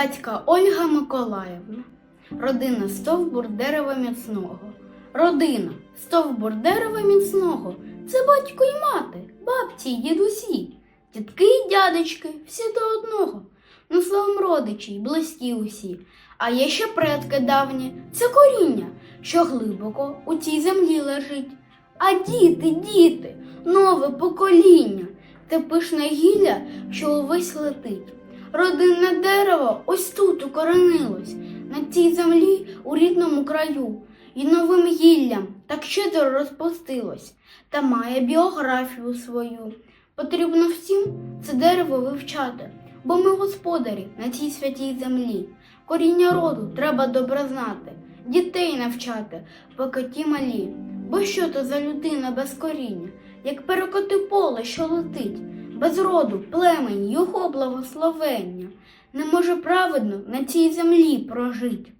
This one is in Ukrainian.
Солдатська Ольга Миколаївна. Родина стовбур дерева міцного. Родина стовбур дерева міцного. Це батько й мати, бабці й дідусі, дітки й дядечки, всі до одного. Ну, словом, родичі й близькі усі. А є ще предки давні, це коріння, що глибоко у цій землі лежить. А діти, діти, нове покоління, те пишне гілля, що увесь летить. Родинне дерево ось тут укоренилось, на цій землі у рідному краю, і новим гіллям так щедро розпустилось, та має біографію свою. Потрібно всім це дерево вивчати, бо ми господарі на цій святій землі. Коріння роду треба добре знати, дітей навчати, поки ті малі. Бо що то за людина без коріння, як перекоти поле, що летить, без роду, племені, його благословення, не може праведно на цій землі прожить.